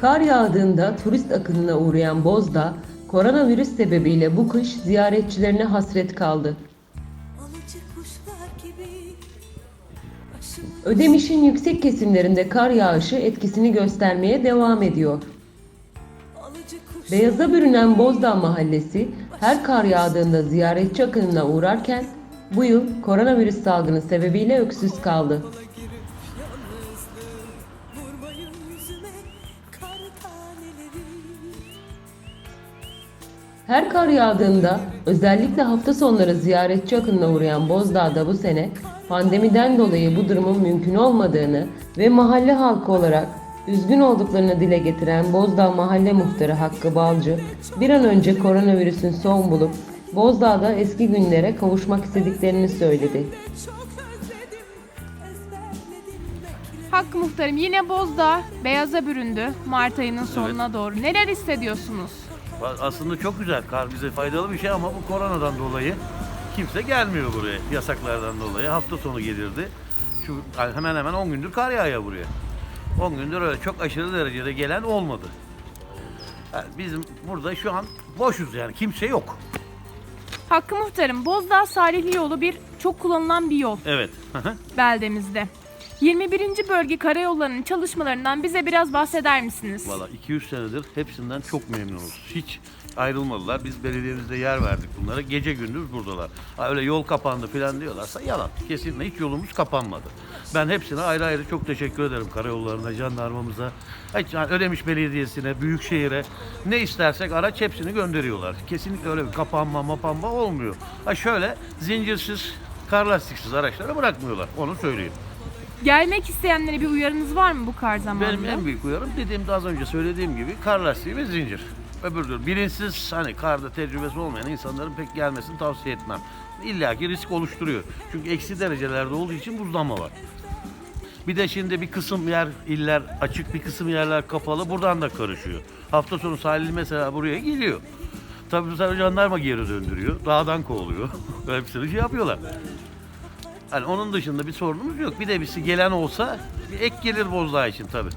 Kar yağdığında turist akınına uğrayan Bozdağ, koronavirüs sebebiyle bu kış ziyaretçilerine hasret kaldı. Ödemiş'in yüksek kesimlerinde kar yağışı etkisini göstermeye devam ediyor. Beyaza bürünen Bozdağ Mahallesi her kar yağdığında ziyaretçi akınına uğrarken bu yıl koronavirüs salgını sebebiyle öksüz kaldı. Her kar yağdığında özellikle hafta sonları ziyaretçi akınına uğrayan Bozdağ'da bu sene pandemiden dolayı bu durumun mümkün olmadığını ve mahalle halkı olarak üzgün olduklarını dile getiren Bozdağ Mahalle Muhtarı Hakkı Balcı bir an önce koronavirüsün son bulup Bozdağ'da eski günlere kavuşmak istediklerini söyledi. Hakkı Muhtarım yine Bozdağ beyaza büründü Mart ayının sonuna doğru. Neler hissediyorsunuz? Aslında çok güzel. Kar bize faydalı bir şey ama bu koronadan dolayı kimse gelmiyor buraya. Yasaklardan dolayı. Hafta sonu gelirdi. Şu hemen hemen 10 gündür kar yağıyor buraya. 10 gündür öyle çok aşırı derecede gelen olmadı. Yani bizim burada şu an boşuz yani kimse yok. Hakkı Muhtarım Bozdağ Salihli yolu bir çok kullanılan bir yol Evet. beldemizde. 21. bölge karayollarının çalışmalarından bize biraz bahseder misiniz? Valla 200 senedir hepsinden çok memnunuz. Hiç ayrılmadılar. Biz belediyemizde yer verdik bunlara. Gece gündüz buradalar. Ha, öyle yol kapandı falan diyorlarsa yalan. Kesinlikle hiç yolumuz kapanmadı. Ben hepsine ayrı ayrı çok teşekkür ederim. Karayollarına, jandarmamıza, hiç, yani Ödemiş Belediyesi'ne, Büyükşehir'e ne istersek araç hepsini gönderiyorlar. Kesinlikle öyle bir kapanma mapanma olmuyor. Ha şöyle zincirsiz, kar lastiksiz araçları bırakmıyorlar. Onu söyleyeyim. Gelmek isteyenlere bir uyarınız var mı bu kar zamanında? Benim en büyük uyarım dediğim de az önce söylediğim gibi kar lastiği ve zincir. Öbür türlü bilinçsiz hani karda tecrübesi olmayan insanların pek gelmesini tavsiye etmem. İlla ki risk oluşturuyor. Çünkü eksi derecelerde olduğu için buzlanma var. Bir de şimdi bir kısım yer iller açık bir kısım yerler kapalı buradan da karışıyor. Hafta sonu sahil mesela buraya geliyor. Tabii bu sefer jandarma geri döndürüyor. Dağdan kovuyor. Hepsini şey yapıyorlar. Hani onun dışında bir sorunumuz yok. Bir de birisi gelen olsa bir ek gelir Bozdağ için tabii.